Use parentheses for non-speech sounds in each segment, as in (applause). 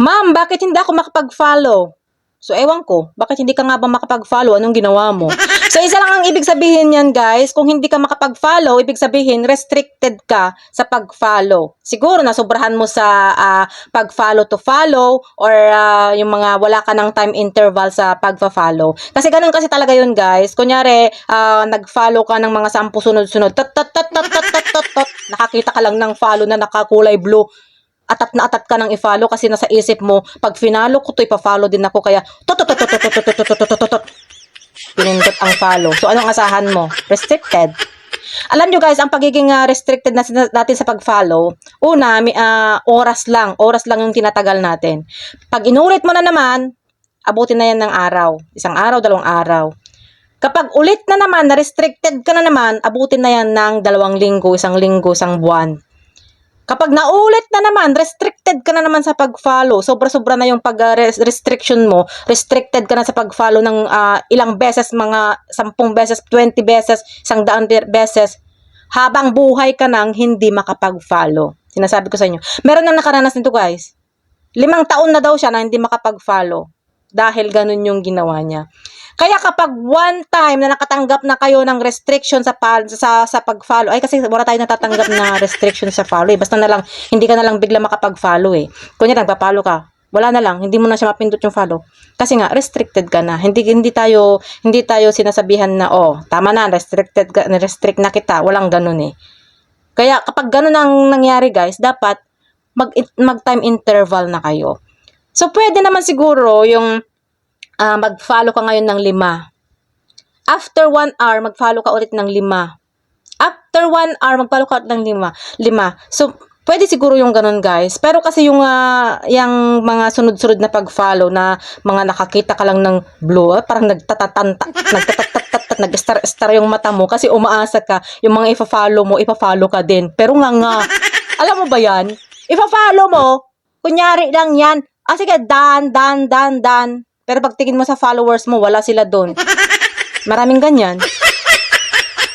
Ma'am, bakit hindi ako makapag-follow? So, ewan ko, bakit hindi ka nga ba makapag-follow? Anong ginawa mo? (laughs) So, isa lang ang ibig sabihin yan, guys. Kung hindi ka makapag-follow, ibig sabihin, restricted ka sa pag-follow. Siguro, nasobrahan mo sa ah, pag-follow to follow or ah, yung mga wala ka ng time interval sa pag-follow. Kasi ganun kasi talaga yun, guys. Kunyari, ah, nag-follow ka ng mga sampu sunod-sunod. Tot, tot, tot, tot, tot, tot, tot, tot. Nakakita ka lang ng follow na nakakulay blue atat na atat ka nang i-follow kasi nasa isip mo, pag finalo ko to, ipa-follow din ako. Kaya, tot, tot, tot, tot, tot, tot, tot, tot, tot, tot, tot. Pinindot ang follow. So, anong asahan mo? Restricted. Alam nyo guys, ang pagiging ah, restricted na natin sa pag-follow, una, mi- ah, oras lang. Oras lang yung tinatagal natin. Pag inulit mo na naman, abutin na yan ng araw. Isang araw, dalawang araw. Kapag ulit na naman, na restricted ka na naman, abutin na yan ng dalawang linggo, isang linggo, isang buwan. Kapag naulit na naman, restricted ka na naman sa pag-follow. Sobra-sobra na yung pag-restriction mo. Restricted ka na sa pag-follow ng ah, ilang beses, mga 10 beses, 20 beses, isang daan be- beses. Habang buhay ka nang hindi makapag-follow. Sinasabi ko sa inyo. Meron nang nakaranas nito guys. Limang taon na daw siya na hindi makapag-follow. Dahil ganun yung ginawa niya. Kaya kapag one time na nakatanggap na kayo ng restriction sa pal- sa sa pag-follow, ay kasi wala tayong natatanggap na (laughs) restriction sa follow. Eh. Basta na lang hindi ka na lang bigla makapag-follow eh. Kunya nagpa-follow ka. Wala na lang, hindi mo na siya mapindot yung follow. Kasi nga restricted ka na. Hindi hindi tayo hindi tayo sinasabihan na oh, tama na, restricted ka, restrict na kita. Walang ganun eh. Kaya kapag ganun ang nangyari guys, dapat mag mag time interval na kayo. So pwede naman siguro yung ah, mag-follow ka ngayon ng lima. After one hour, mag-follow ka ulit ng lima. After one hour, mag-follow ka ulit ng lima. lima. So, pwede siguro yung ganun, guys. Pero kasi yung, ah, yung mga sunod-sunod na pag-follow na mga nakakita ka lang ng blue, ah, parang nagtatatanta, (laughs) nagtatatatat, nag-star-star yung mata mo kasi umaasa ka, yung mga ipa-follow mo, ipa-follow ka din. Pero nga nga, (laughs) alam mo ba yan? Ipa-follow mo, kunyari lang yan, ah sige, dan, dan, dan, dan. Pero pag tingin mo sa followers mo, wala sila doon. Maraming ganyan.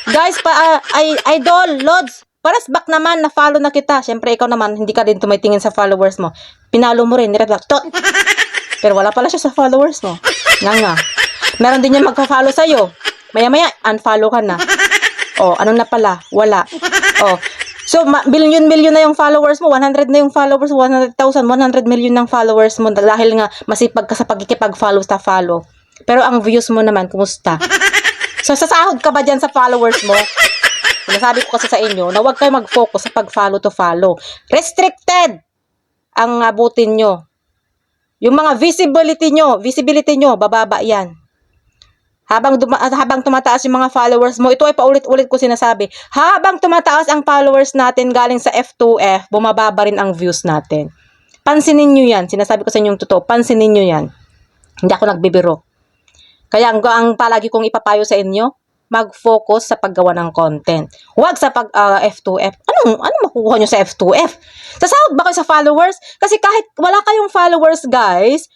Guys, pa, ay, idol, lods, paras back naman, na-follow na kita. Siyempre, ikaw naman, hindi ka din tumitingin sa followers mo. Pinalo mo rin, nireply, tot. Pero wala pala siya sa followers mo. Nga nga. Meron din yan magpa-follow sa'yo. Maya-maya, unfollow ka na. Oh, ano na pala? Wala. Oh. So, billion-billion na yung followers mo, 100 na yung followers mo, 100,000, 100 million ng followers mo dahil nga masipag ka sa pagkikipag-follow sa follow. Pero ang views mo naman, kumusta? So, sasahod ka ba dyan sa followers mo? Sinasabi ko kasi sa inyo na huwag kayo mag-focus sa pag-follow to follow. Restricted ang abutin nyo. Yung mga visibility nyo, visibility nyo, bababa yan. Habang, ah, habang tumataas yung mga followers mo, ito ay paulit-ulit ko sinasabi, habang tumataas ang followers natin galing sa F2F, bumababa rin ang views natin. Pansinin nyo yan. Sinasabi ko sa inyong totoo, pansinin nyo yan. Hindi ako nagbibiro. Kaya ang, ang palagi kong ipapayo sa inyo, mag-focus sa paggawa ng content. Huwag sa pag ah, F2F. Anong ano makukuha nyo sa F2F? Sasahod ba kayo sa followers? Kasi kahit wala kayong followers, guys,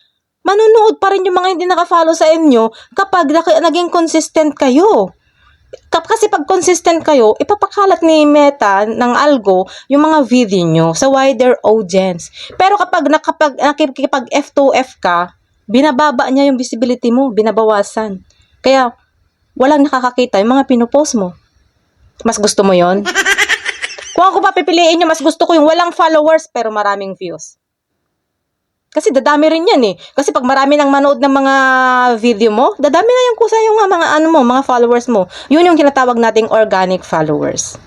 manunood pa rin yung mga hindi naka-follow sa inyo kapag naging consistent kayo. Kasi pag consistent kayo, ipapakalat ni Meta ng algo yung mga video nyo sa wider audience. Pero kapag nakapag, nakikipag F2F ka, binababa niya yung visibility mo, binabawasan. Kaya, walang nakakakita yung mga pinupost mo. Mas gusto mo yon? (laughs) Kung ako pa pipiliin nyo, mas gusto ko yung walang followers pero maraming views. Kasi dadami rin yan eh. Kasi pag marami nang manood ng mga video mo, dadami na yung kusa yung mga ano mo, mga followers mo. Yun yung tinatawag nating organic followers.